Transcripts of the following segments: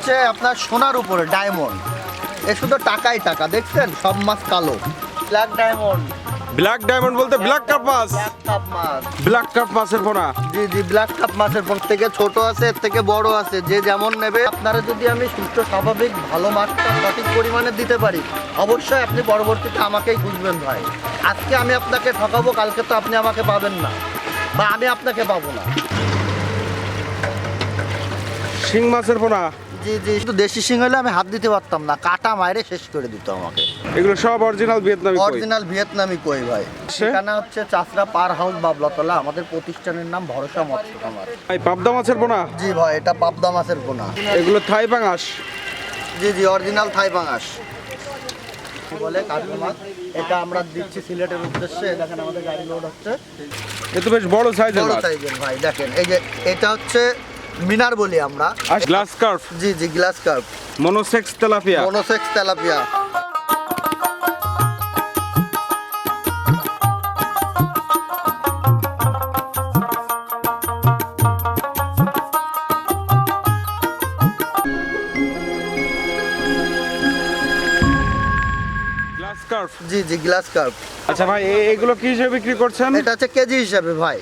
হচ্ছে আপনার সোনার উপরে ডায়মন্ড এ শুধু টাকাই টাকা দেখছেন? সব মাছ কালো। ব্ল্যাক ডায়মন্ড ব্ল্যাক ডায়মন্ড বলতে ব্ল্যাক কাপ মাছ। ব্ল্যাক কাপ মাছ। ব্ল্যাক কাপ মাছের পোনা। জি জি ব্ল্যাক কাপ মাছের পর থেকে ছোট আছে এর থেকে বড় আছে। যে যেমন নেবে আপনারা যদি আমি সুস্থ স্বাভাবিক ভালো মাছটা সঠিক পরিমাণে দিতে পারি অবশ্যই আপনি পরবর্তীতে আমাকেই খুঁজবেন ভাই। আজকে আমি আপনাকে ঠকাবো কালকে তো আপনি আমাকে পাবেন না। বা আমি আপনাকে পাবো না। শিং মাছের পোনা? জি জি শুধু দেশি সিং হলে আমি হাত দিতে পারতাম না কাটা মায়েরে শেষ করে দিত আমাকে। এগুলো সব অরিজিনাল ভিয়েতনামি কই? অরিজিনাল ভিয়েতনামি কই ভাই? সেখানে হচ্ছে চাষরা পার হাউস বাবলাতলা আমাদের প্রতিষ্ঠানের নাম ভরসা মৎস্য খামার ভাই পাবদা মাছের পোনা? জি ভাই এটা পাবদা মাছের পোনা। এগুলো থাই পাঙাশ? জি জি অরিজিনাল থাই পাঙাশ। বলে কাজু মাছ? এটা আমরা দিচ্ছি সিলেটের উদ্দেশ্যে দেখেন আমাদের গাড়ি লোড হচ্ছে। এ তো বেশ বড় সাইজের বড় সাইজের ভাই দেখেন এই যে এটা হচ্ছে মিনার বলি আমরা। Glass carp? জি জি glass carp monosex tilapia? Monosex tilapia. জি জি গ্লাস কার্প আচ্ছা ভাই এগুলো কি হিসেবে বিক্রি করছেন? এটা হচ্ছে কেজি হিসাবে ভাই।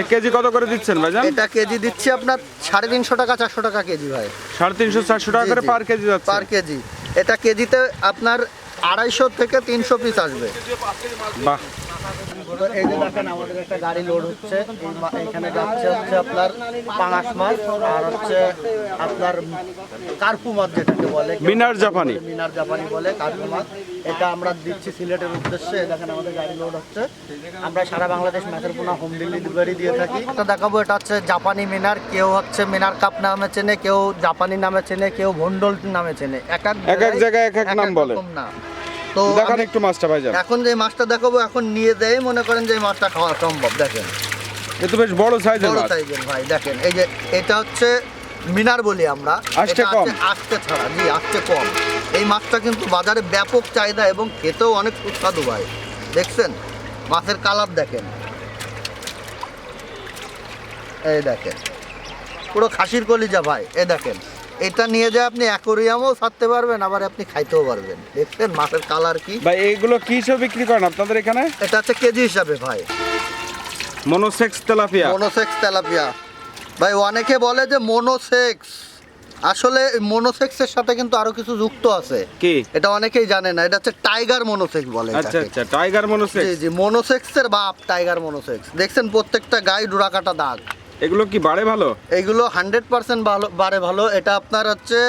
এক কেজি কত করে দিচ্ছেন ভাইজান? এটা কেজি দিচ্ছি আপনার সাড়ে তিনশো টাকা চারশো টাকা কেজি ভাই। সাড়ে তিনশো চারশো টাকা করে পার কেজি যাচ্ছে। Per KG. এটা কেজিতে আপনার আড়াইশো থেকে তিনশো পিস আসবে। বাহ। তো এই যে দেখেন আমাদের একটা গাড়ি লোড হচ্ছে। এখানে যাচ্ছে হচ্ছে আপনার পাঙাশ মাছ আর হচ্ছে আপনার কার্পু মাছ যেটাকে বলে। মিনার জাপানি। মিনার জাপানি বলে কার্পু মাছ। এটা আমরা দিচ্ছি সিলেটের উদ্দেশ্যে। দেখেন আমাদের গাড়ি লোড হচ্ছে। আমরা সারা বাংলাদেশ মাছের পোনা হোম ডেলিভারি দিয়ে থাকি। এটা দেখাবো এটা হচ্ছে জাপানি মিনার। কেউ হচ্ছে মিনার কাপ নামে চেনে কেউ জাপানি নামে চেনে কেউ ভন্ডল নামে চেনে। এক এক জায়গায় এক এক নাম বলে। নাম তো দেখান একটু মাছটা ভাইজান। এখন যে মাছটা দেখাবো এখন নিয়ে দেয় মনে করেন যে মাছটা খাওয়া সম্ভব দেখেন। এ বেশ বড় সাইজের বড় সাইজের ভাই দেখেন। এই যে এটা হচ্ছে মিনার বলি আমরা। আস্তে কম। আস্তে ছাড়া জি আস্তে কম। এই মাছটা কিন্তু বাজারে ব্যাপক চাহিদা এবং খেতেও অনেক সুস্বাদু ভাই। দেখছেন? মাছের কালার দেখেন। এই দেখেন। পুরো খাসির কলিজা ভাই। এ দেখেন। এটা নিয়ে যায় আপনি অ্যাকোরিয়ামও ছাড়তে পারবেন আবার আপনি খাইতেও পারবেন। দেখছেন মাছের কালার কি? ভাই এইগুলো কি হিসেবে বিক্রি করেন আপনাদের এখানে? এটা হচ্ছে কেজি হিসাবে ভাই। Monosex tilapia. Monosex tilapia. ভাই অনেকে বলে যে মনোসেক্স। আসলে মনোসেক্সের সাথে কিন্তু আরও কিছু যুক্ত আছে। কি? এটা অনেকেই জানে না এটা হচ্ছে টাইগার মনোসেক্স বলে আচ্ছা আচ্ছা টাইগার মনোসেক্স। জি জি মনোসেক্সের বাপ টাইগার মনোসেক্স। দেখছেন প্রত্যেকটা গায়ে ডোরাকাটা দাগ। এগুলো কি বাড়ে ভালো? এগুলো হান্ড্রেড পার্সেন্ট ভালো বাড়ে ভালো। এটা আপনার হচ্ছে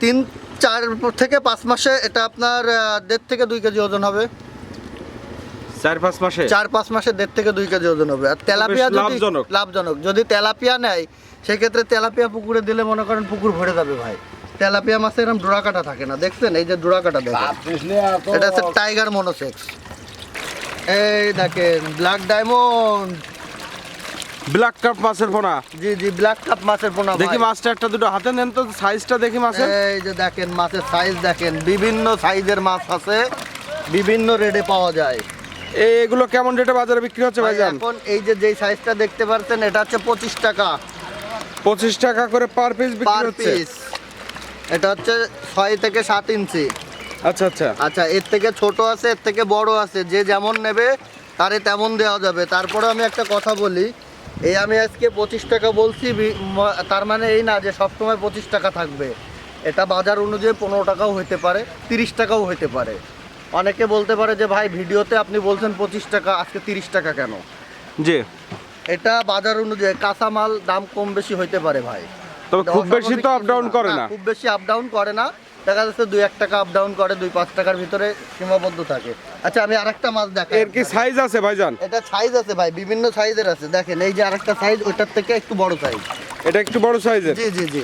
তিন চার থেকে পাঁচ মাসে এটা আপনার দেড় থেকে দুই কেজি ওজন হবে। চার পাঁচ মাসে? চার পাঁচ মাসে দেড় থেকে দুই কেজি ওজন হবে। আর তেলাপিয়া লাভজনক। লাভজনক। যদি তেলাপিয়া নেয় সেক্ষেত্রে তেলাপিয়া পুকুরে দিলে মনে করেন পুকুর ভরে যাবে ভাই। তেলাপিয়া মাছে এরকম ডোরা কাটা থাকে না। দেখছেন? এই যে ডোরা কাটা দেখেন। এটা হচ্ছে টাইগার মনোসেক্স। এই দেখেন ব্ল্যাক ডায়মন্ড। ব্ল্যাক কাপ মাছের পোনা। জি জি ব্ল্যাক কাপ মাছের পোনা দেখি মাছটা একটা দুটো হাতে নেন তো সাইজটা দেখি মাছের। এই যে দেখেন মাছের সাইজ দেখেন বিভিন্ন সাইজের মাছ আছে বিভিন্ন রেটে পাওয়া যায়। এগুলো কেমন রেটে বাজারে বিক্রি হচ্ছে ভাই, ভাইজান? এখন এই যে যেই সাইজটা দেখতে পাচ্ছেন এটা হচ্ছে পঁচিশ টাকা। পঁচিশ টাকা করে পার পিস বিক্রি হচ্ছে? এটা হচ্ছে ছয় থেকে সাত ইঞ্চি। আচ্ছা আচ্ছা। আচ্ছা এর থেকে ছোট আছে এর থেকে বড় আছে যে যেমন নেবে তারে তেমন দেওয়া যাবে। তারপরে আমি একটা কথা বলি এই আমি আজকে পঁচিশ টাকা বলছি তার মানে এই না যে সবসময় পঁচিশ টাকা থাকবে। এটা বাজার অনুযায়ী পনেরো টাকাও হইতে পারে তিরিশ টাকাও হইতে পারে। অনেকে বলতে পারে যে ভাই ভিডিওতে আপনি বলছেন পঁচিশ টাকা আজকে তিরিশ টাকা কেন? জি। এটা বাজার অনুযায়ী কাঁচামাল দাম কম বেশি হইতে পারে ভাই। তবে খুব বেশি তো আপ ডাউন করে না খুব বেশি আপ ডাউন করে না। দেখা যাচ্ছে দুই এক টাকা আপ ডাউন করে দুই পাঁচ টাকার ভিতরে সীমাবদ্ধ থাকে। আচ্ছা আমি আরেকটা মাছ দেখাই এর কি সাইজ আছে ভাইজান? এটা সাইজ আছে ভাই বিভিন্ন সাইজের আছে। দেখেন এই যে আরেকটা সাইজ ওটার থেকে একটু বড় সাইজ এটা একটু বড় সাইজের জি জি জি।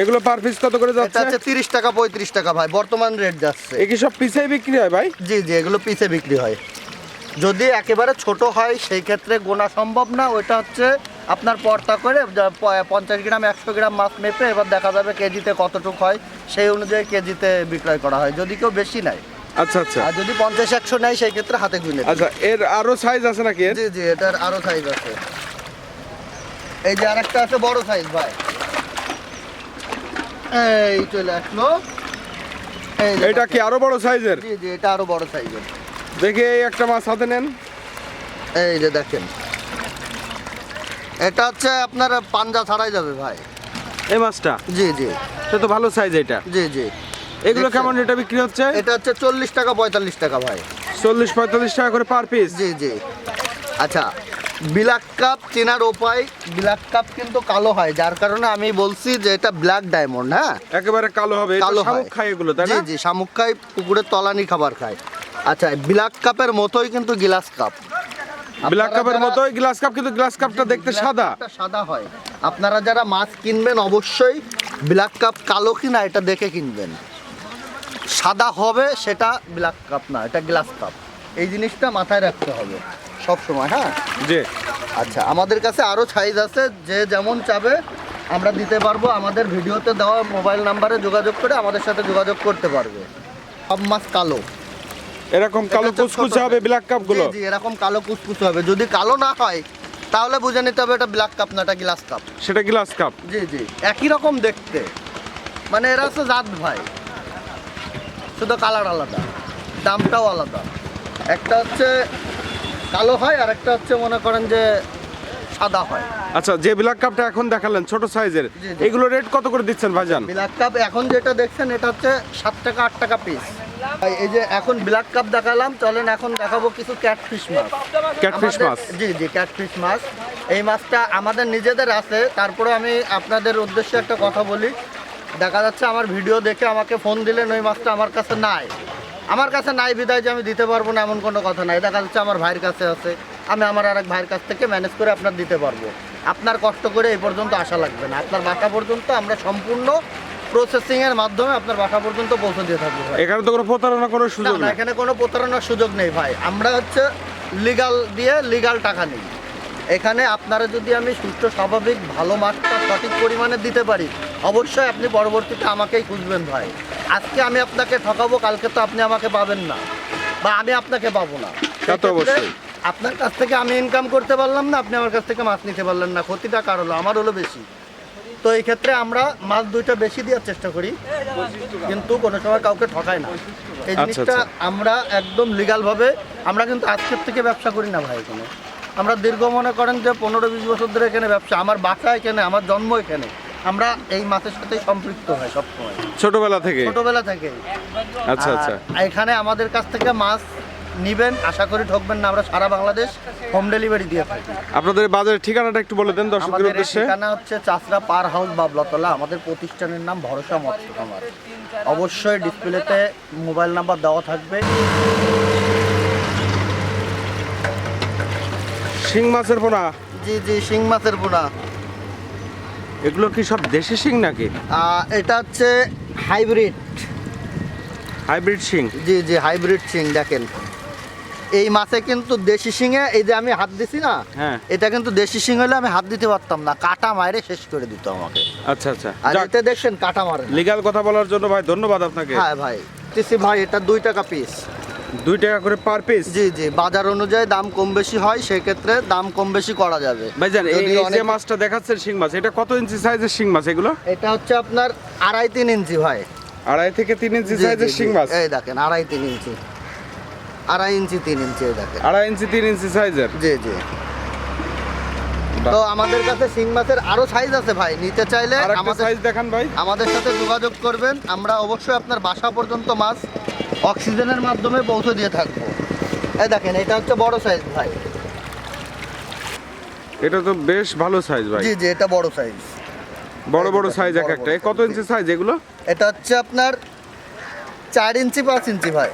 এগুলো পার পিস কত করে যাচ্ছে? হচ্ছে তিরিশ টাকা পঁয়ত্রিশ টাকা ভাই বর্তমান রেট যাচ্ছে। এ কি সব পিসেই বিক্রি হয় ভাই? জি জি এগুলো পিসে বিক্রি হয়। যদি একেবারে ছোট হয় সেই ক্ষেত্রে গোনা সম্ভব না ওইটা হচ্ছে আপনার পর্তা করে পঞ্চাশ গ্রাম একশো গ্রাম মাছ মেপে এবার দেখা যাবে কেজিতে কতটুকু হয় সেই অনুযায়ী কেজিতে বিক্রয় করা হয় যদি কেউ বেশি নেয়। আচ্ছা আচ্ছা। আর যদি পঞ্চাশ একশো নেয় সেই ক্ষেত্রে হাতে গুনে আচ্ছা এর আরও সাইজ আছে নাকি জি জি এটার আরও সাইজ আছে। এই যে আরেকটা আছে বড় সাইজ ভাই। এই চলে আসলো। এটা কি আরও বড় সাইজের জি জি এটা আরও বড় সাইজের দেখে এই একটা মাছ হাতে নেন। এই যে দেখেন। এটা হচ্ছে আপনার পাঞ্জা ছাড়াই যাবে ভাই। এই মাছটা? জি জি। সে তো ভালো সাইজ এটা। জি জি। এগুলো কেমন এটা বিক্রি হচ্ছে? এটা হচ্ছে চল্লিশ টাকা পঁয়তাল্লিশ টাকা ভাই। চল্লিশ পঁয়তাল্লিশ টাকা করে পার পিস জি জি। আচ্ছা ব্ল্যাক কাপ চেনার উপায় ব্ল্যাক কাপ কিন্তু কালো হয় যার কারণে আমি বলছি যে এটা ব্ল্যাক ডায়মন্ড হ্যাঁ? একেবারে কালো হবে এটা কালো শামুক খায় এগুলো তাই জি না? জি শামুক খায় পুকুরের তলানি খাবার খায়। আচ্ছা ব্ল্যাক কাপের মতোই কিন্তু গ্লাস কাপ ব্ল্যাক কাপের মতোই গ্লাস কাপ কিন্তু গ্লাস কাপটা দেখতে সাদা। সাদা হয় আপনারা যারা মাছ কিনবেন অবশ্যই ব্ল্যাক কাপ কালো কিনা এটা দেখে কিনবেন। সাদা হবে সেটা ব্ল্যাক কাপ না এটা গ্লাস কাপ। এই জিনিসটা মাথায় রাখতে হবে সব সময় হ্যাঁ? জি। আচ্ছা আমাদের কাছে আরও সাইজ আছে যে যেমন চাবে আমরা দিতে পারব। আমাদের ভিডিওতে দেওয়া মোবাইল নাম্বারে যোগাযোগ করে আমাদের সাথে যোগাযোগ করতে পারবে। সব মাছ কালো। এরকম কালো কুচকুচে হবে ব্ল্যাক কাপগুলো? জি, এরকম কালো কুচকুচে হবে। যদি কালো না হয় তাহলে বুঝে নিতে হবে এটা ব্ল্যাক কাপ না এটা গ্লাস কাপ সেটা গ্লাস কাপ জি জি একই রকম দেখতে। মানে এরা হচ্ছে জাত ভাই। শুধু কালার আলাদা। দামটাও আলাদা। একটা হচ্ছে কালো হয় আর একটা হচ্ছে মনে করেন যে সাদা হয়। আচ্ছা যে ব্ল্যাক কাপটা এখন দেখালেন ছোট সাইজের। এগুলো রেট কত করে দিচ্ছেন ভাইজান? ব্ল্যাক কাপ এখন যেটা দেখছেন এটা হচ্ছে সাত টাকা আট টাকা পিস এই যে এখন ব্ল্যাক কাপ দেখালাম চলেন এখন দেখাবো কিছু ক্যাটফিশ মাছ। ক্যাটফিশ মাছ। জি জি ক্যাটফিশ মাছ। এই মাছটা আমাদের নিজেদের আছে তারপরে আমি আপনাদের উদ্দেশ্যে একটা কথা বলি। দেখা যাচ্ছে আমার ভিডিও দেখে আমাকে ফোন দিলেন ওই মাছটা আমার কাছে নাই। আমার কাছে নাই বিদায় যে আমি দিতে পারব না এমন কোনো কথা নাই। দেখা যাচ্ছে আমার ভাইয়ের কাছে আছে আমি আমার আরেক ভাইয়ের কাছ থেকে ম্যানেজ করে আপনার দিতে পারব। আপনার কষ্ট করে এই পর্যন্ত আসা লাগবে না। আপনার বাসা পর্যন্ত আমরা সম্পূর্ণ প্রসেসিংয়ের মাধ্যমে আপনার বাসা পর্যন্ত পৌঁছে দিয়ে থাকবে ভাই। এখানে তো কোনো প্রতারণা না, সুযোগ না, নেই। এখানে কোনো প্রতারণার সুযোগ নেই ভাই। আমরা হচ্ছে লিগাল দিয়ে লিগাল টাকা নিই। এখানে আপনারা যদি আমি সুস্থ স্বাভাবিক ভালো মাছটা সঠিক পরিমাণে দিতে পারি অবশ্যই আপনি পরবর্তীতে আমাকেই খুঁজবেন ভাই। আজকে আমি আপনাকে ঠকাবো কালকে তো আপনি আমাকে পাবেন না। বা আমি আপনাকে পাবো না। আপনার কাছ থেকে আমি ইনকাম করতে পারলাম না আপনি আমার কাছ থেকে মাছ নিতে পারলেন না। ক্ষতিটা কার হলো? আমার হলো বেশি। তো এই ক্ষেত্রে আমরা মাছ দুইটা বেশি দেওয়ার চেষ্টা করি কিন্তু কোনো সময় কাউকে ঠকায় না। এই আচ্ছা, জিনিসটা আচ্ছা। আমরা একদম লিগালভাবে আমরা কিন্তু আজকের থেকে ব্যবসা করি না ভাই এখানে। আমরা দীর্ঘ মনে করেন যে পনেরো বিশ বছর ধরে এখানে ব্যবসা আমার বাসা এখানে আমার জন্ম এখানে। আমরা এই মাছের সাথেই সম্পৃক্ত হয় সবসময়। ছোটবেলা থেকে? ছোটবেলা থেকে। আচ্ছা আচ্ছা। এখানে আমাদের কাছ থেকে মাছ নিবেন আশা করি ঠকবেন না আমরা সারা বাংলাদেশ হোম ডেলিভারি দিয়ে থাকি। আপনাদের বাজারের ঠিকানাটা একটু বলে দেন দর্শকদের আমাদের উদ্দেশ্যে। ঠিকানা হচ্ছে চাষরা পার হাউস বাবলাতলা। আমাদের প্রতিষ্ঠানের নাম ভরসা মৎস্য খামার। অবশ্যই ডিসপ্লেতে মোবাইল নাম্বার দেওয়া থাকবে। শিং মাছের পোনা? জি জি শিং মাছের পোনা। এগুলো কি সব দেশি শিং নাকি? আহ, এটা হচ্ছে হাইব্রিড। হাইব্রিড শিং? জি জি হাইব্রিড শিং দেখেন। এই মাছে কিন্তু দেশি শিঙে এই যে আমি হাত দিছি না হ্যাঁ। এটা কিন্তু দেশি শিং হলে আমি হাত দিতে পারতাম না কাটা মারে শেষ করে দিত আমাকে। আচ্ছা আচ্ছা। আর এতে দেখছেন কাটা মারে। লিগাল কথা বলার জন্য ভাই ধন্যবাদ আপনাকে। হ্যাঁ ভাই দিছি ভাই এটা দুই টাকা পিস দুই টাকা করে পার পিস জি জি বাজার অনুযায়ী দাম কম বেশি হয় সেক্ষেত্রে দাম কম বেশি করা যাবে। ভাইজান এই যে মাছটা দেখাচ্ছেন শিং মাছ এটা কত ইঞ্চি সাইজের শিং মাছ এগুলো? এটা হচ্ছে আপনার আড়াই তিন ইঞ্চি ভাই। আড়াই থেকে তিন ইঞ্চি সাইজের শিং মাছ? এই দেখেন আড়াই তিন ইঞ্চি। আড়াই ইঞ্চি তিন ইঞ্চি দেখেন। আড়াই ইঞ্চি তিন ইঞ্চি সাইজের? জি জি। তো আমাদের কাছে শিং মাছের আরও সাইজ আছে ভাই নিতে চাইলে আমাদের সাইজ দেখান ভাই। আমাদের সাথে যোগাযোগ করবেন আমরা অবশ্যই আপনার বাসা পর্যন্ত মাছ অক্সিজেনের মাধ্যমে পৌঁছে দিয়ে থাকব। এই দেখেন এটা হচ্ছে বড় সাইজ ভাই। এটা তো বেশ ভালো সাইজ ভাই। জি জি এটা বড় সাইজ। বড় বড় সাইজ এক একটা। কত ইঞ্চি সাইজ এগুলো? এটা হচ্ছে আপনার চার ইঞ্চি পাঁচ ইঞ্চি ভাই।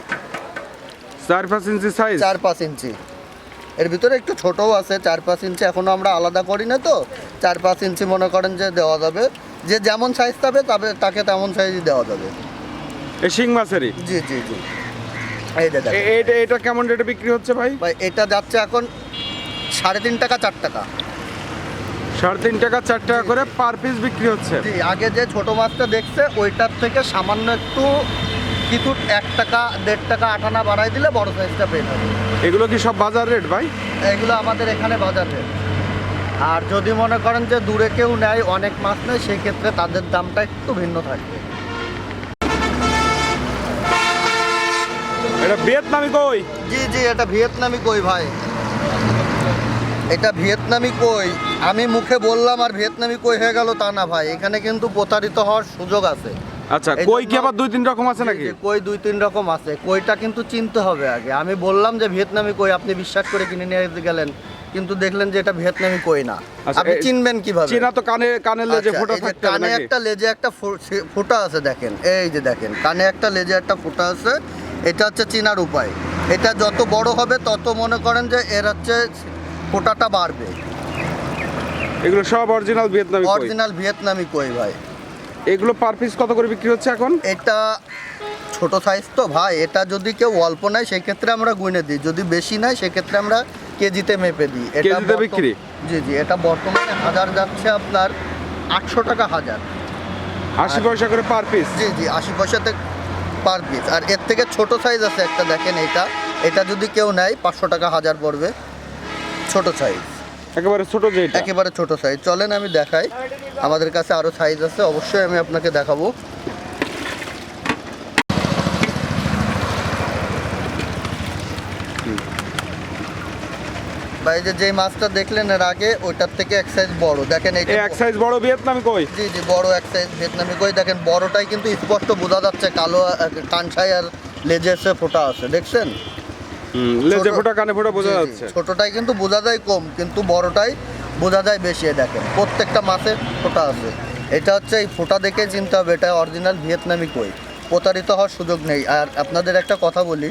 চার পাঁচ ইঞ্চি সাইজ চার পাঁচ ইঞ্চি। এর ভিতরে একটু ছোটও আছে চার পাঁচ ইঞ্চি এখনও আমরা আলাদা করি না তো। চার পাঁচ ইঞ্চি মনে করেন যে দেওয়া যাবে। যে যেমন সাইজ পাবে তবে তাকে তেমন সাইজই দেওয়া যাবে। এই শিং মাছেরই? জি জি জি। এই এটা এটা কেমন রেটে বিক্রি হচ্ছে ভাই? ভাই এটা যাচ্ছে এখন সাড়ে তিন টাকা চার টাকা। সাড়ে তিন টাকা চার টাকা করে পার পিস বিক্রি হচ্ছে। জি আগে যে ছোট মাছটা দেখছে ওইটার থেকে সামান্য একটু কিছু এক টাকা দেড় টাকা আটানা বাড়াই দিলে বড় সাইজটা পেয়ে যাবে। এগুলো কি সব বাজার রেট ভাই? এগুলো আমাদের এখানে বাজার রেট আর যদি মনে করেন যে দূরে কেউ নেয় অনেক মাছ নেয় সেক্ষেত্রে তাদের দামটা একটু ভিন্ন থাকবে। এটা ভিয়েতনামি কই? জি জি এটা ভিয়েতনামি কই ভাই? এটা ভিয়েতনামি কই? আমি মুখে বললাম আর ভিয়েতনামি কই হয়ে গেল তা না ভাই। এখানে কিন্তু প্রতারিত হওয়ার সুযোগ আছে। আচ্ছা কই কি আবার দুই তিন রকম আছে নাকি? কই দুই তিন রকম আছে। কইটা কিন্তু চিনতে হবে আগে। আমি বললাম যে ভিয়েতনামি কই আপনি বিশ্বাস করে কিনে নিয়ে গেলেন। কিন্তু দেখলেন যে এটা ভিয়েতনামি কই না। আচ্ছা, আপনি চিনবেন কীভাবে? চিনা তো কানে কানে লেজে আচ্ছা, ফোটা থাকতে কানে একটা লেজে একটা ফোঁটা আছে দেখেন। এই যে দেখেন কানে একটা লেজে একটা ফোঁটা আছে। এটা হচ্ছে চিনার উপায়। এটা যত বড় হবে তত মনে করেন যে এর হচ্ছে ফোঁটাটা বাড়বে। এগুলো সব অরিজিনাল ভিয়েতনামি কই? অরিজিনাল ভিয়েতনামি কই ভাই? এগুলো পার পিস কত করে বিক্রি হচ্ছে এখন? এটা ছোট সাইজ তো ভাই এটা যদি কেউ অল্প নেয় সেক্ষেত্রে আমরা গুনে দিই। যদি বেশি নেয় সেক্ষেত্রে আমরা কেজিতে মেপে দিই। এটা কেজিতে বিক্রি? জি জি এটা বর্তমানে হাজার যাচ্ছে আপনার আটশো টাকা হাজার। আশি পয়সা করে পার পিস জি জি আশি পয়সাতে পার পিস আর এর থেকে ছোট সাইজ আছে একটা দেখেন এটা। এটা যদি কেউ নেয় পাঁচশো টাকা হাজার পড়বে। ছোট সাইজ একেবারে ছোট যেটা একেবারে ছোট সাইজ চলেন আমি দেখাই। আমাদের কাছে আরও সাইজ আছে অবশ্যই আমি আপনাকে দেখাবো। ভাই যে যেই মাছটা দেখলেন এর আগে ওইটার থেকে এক সাইজ বড়। দেখেন এই এক সাইজ বড় ভিয়েতনামি কই? জি জি বড় এক সাইজ ভিয়েতনামি কই। দেখেন বড়টাই কিন্তু স্পষ্ট বোঝা যাচ্ছে কালো কানসাই আর লেজে সে ফোটা আছে। দেখছেন? লেজে ফোটা কানে ফোটা বোঝা যাচ্ছে। ছোটটাই কিন্তু বোঝা যায় কম কিন্তু বড়টাই বোঝা যায় বেশি দেখেন প্রত্যেকটা মাছের ফোঁটা আছে। এটা হচ্ছে এই ফোঁটা দেখে চিনতে হবে এটা অরিজিনাল ভিয়েতনামি কই প্রতারিত হওয়ার সুযোগ নেই। আর আপনাদের একটা কথা বলি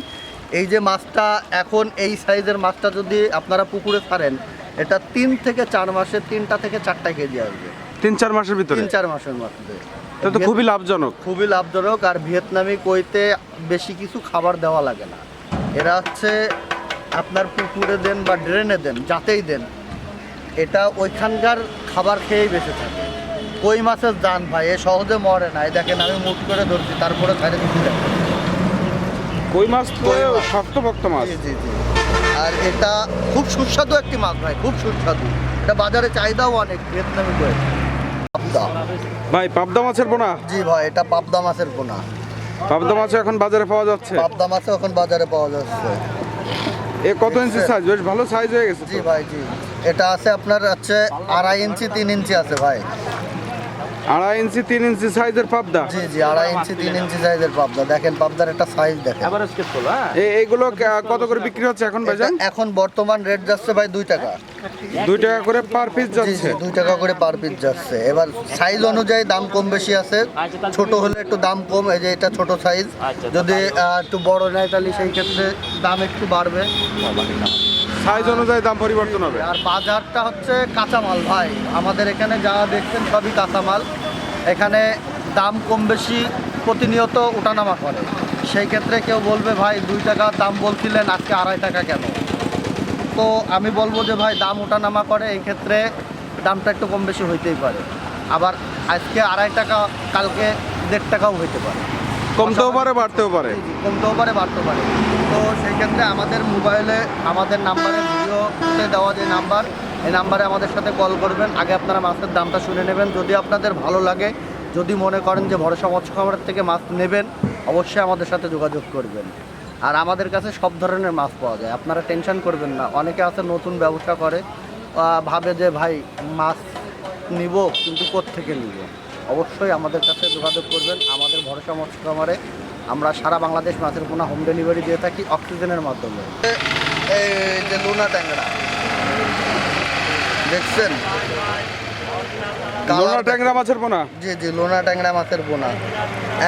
এই যে মাছটা এখন এই সাইজের মাছটা যদি আপনারা পুকুরে ছাড়েন এটা তিন থেকে চার মাসে তিনটা থেকে চারটা কেজি আসবে। তিন চার মাসের ভিতরে? তিন চার মাসের মধ্যে। তো খুবই লাভজনক। খুবই লাভজনক আর ভিয়েতনামি কইতে বেশি কিছু খাবার দেওয়া লাগে না। এরা হচ্ছে আপনার পুকুরে দেন বা ড্রেনে দেন যাতেই দেন। এটা ওইখানকার খাবার খেয়েই বেঁচে থাকে। কই মাছের জান ভাই? এ সহজে মরে না। এই দেখেন আমি মুখ করে ধরছি তারপরে ছাড়ে দিচ্ছি। কই মাছ তো? কই মাছ। জি জি আর এটা খুব সুস্বাদু একটি মাছ ভাই খুব সুস্বাদু। এটা বাজারে চাহিদাও অনেক ভিয়েতনামি কই পাবদা। ভাই পাবদা মাছের পোনা? জি ভাই এটা পাবদা মাছের পোনা। পাবদা মাছ এখন বাজারে পাওয়া যাচ্ছে? পাবদা মাছও এখন বাজারে পাওয়া যাচ্ছে। এ কত ইঞ্চি সাইজ বেশ ভালো সাইজ হয়ে গেছে জি ভাই জি। এটা আছে আপনার হচ্ছে আড়াই ইঞ্চি তিন ইঞ্চি আছে ভাই। আড়াই ইঞ্চি তিন ইঞ্চি সাইজের পাবদা। জি জি আড়াই ইঞ্চি তিন ইঞ্চি সাইজের পাবদা। দেখেন পাবদার একটা সাইজ দেখেন। এ- এইগুলো কত করে বিক্রি হচ্ছে এখন ভাইজান এখন বর্তমান রেট যাচ্ছে ভাই দুই টাকা। দুই টাকা করে পার পিস যাচ্ছে। দুই টাকা করে পার পিস যাচ্ছে। এবার সাইজ অনুযায়ী দাম কম বেশি আছে। ছোট হলে একটু দাম কম এই যে এটা ছোট সাইজ যদি একটু বড় নেয় তাহলে সেই ক্ষেত্রে দাম একটু বাড়বে। সাইজ অনুযায়ী দাম পরিবর্তন হবে। আর বাজারটা হচ্ছে কাঁচামাল ভাই। আমাদের এখানে যা দেখছেন সবই কাঁচামাল। এখানে দাম কম বেশি প্রতিনিয়ত ওঠানামা করে। সেই ক্ষেত্রে কেউ বলবে ভাই দুই টাকা দাম বলছিলেন আজকে আড়াই টাকা কেন? তো আমি বলব যে ভাই দাম ওঠানামা করে এই ক্ষেত্রে দামটা একটু কম বেশি হইতেই পারে। আবার আজকে আড়াই টাকা কালকে দেড় টাকাও হইতে পারে। কমতেও পারে বাড়তেও পারে। কমতেও পারে বাড়তে পারে। সেই ক্ষেত্রে আমাদের মোবাইলে আমাদের নাম্বারে ভিডিও ভিডিওতে দেওয়া যে নাম্বার, এই নাম্বারে আমাদের সাথে কল করবেন। আগে আপনারা মাছের দামটা শুনে নেবেন। যদি আপনাদের ভালো লাগে, যদি মনে করেন যে ভরসা মৎস্য খামারের থেকে মাছ নেবেন, অবশ্যই আমাদের সাথে যোগাযোগ করবেন। আর আমাদের কাছে সব ধরনের মাছ পাওয়া যায়। আপনারা টেনশন করবেন না। অনেকে আছে নতুন ব্যবসা করে ভাবে যে, ভাই মাছ নিব, কিন্তু থেকে নিব? অবশ্যই আমাদের কাছে যোগাযোগ করবেন। আমাদের ভরসা মৎস্য খামারে আমরা সারা বাংলাদেশ মাছের পোনা হোম ডেলিভারি দিয়ে থাকি অক্সিজেনের মাধ্যমে। এই যে লুনা ট্যাংরা। দেখছেন? লোনা ট্যাংরা মাছের পোনা? জি জি লোনা ট্যাংরা মাছের পোনা।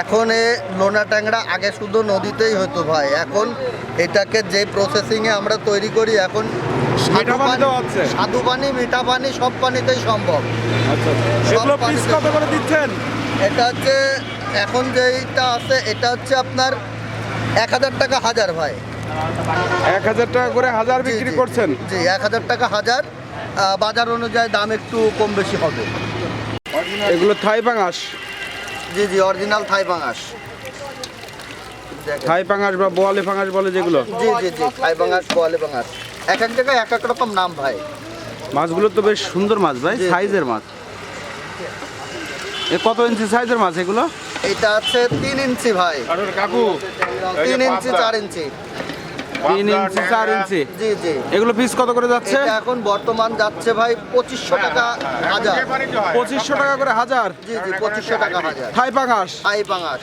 এখন এ লোনা ট্যাংরা আগে শুধু নদীতেই হতো ভাই। এখন এটাকে যে প্রসেসিংয়ে আমরা তৈরি করি এখন মিঠা পানিতেও আছে? সাধু পানি মিঠা পানি সব পানিতেই সম্ভব। আচ্ছা এগুলো পিস কত করে দিচ্ছেন? এটা হচ্ছে এখন যেইটা আছে এটা হচ্ছে আপনার এক হাজার টাকা হাজার ভাই। এক হাজার টাকা করে হাজার বিক্রি করছেন? জি এক হাজার টাকা হাজার। বাজার অনুযায়ী দাম একটু কম বেশি হবে। এগুলো থাই পাঙাশ? জি জি অরিজিনাল থাই পাঙাশ। থাই পাঙাশ বা বোয়ালি পাঙাশ বলে যেগুলো? জি জি জি থাই পাঙাশ কোয়ালি পাঙাশ। এক এক জায়গায় এক এক রকম নাম ভাই। মাছগুলো তো বেশ সুন্দর মাছ ভাই। সাইজের মাছ। এ কত ইঞ্চি সাইজের মাছ এগুলো? এটা আছে তিন ইঞ্চি ভাই কাকু তিন ইঞ্চি চার ইঞ্চি তিন ইঞ্চি চার ইঞ্চি জি জি এগুলো পিস কত করে যাচ্ছে এটা এখন বর্তমান যাচ্ছে ভাই পঁচিশশো টাকা হাজার পঁচিশশো টাকা করে হাজার জি জি পঁচিশশো টাকা হাজার থাই পাঙাশ আই পাঙাশ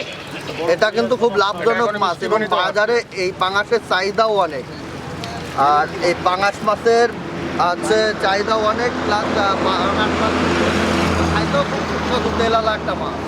এটা কিন্তু খুব লাভজনক মাছ এবং বাজারে এই পাঙাশের চাহিদাও অনেক আর এই পাঙাশ মাছের আছে চাহিদাও অনেক প্লাস পাঙাশ মাছ খাইতেও খুব সুস্বাদু তেলালা একটা মাছ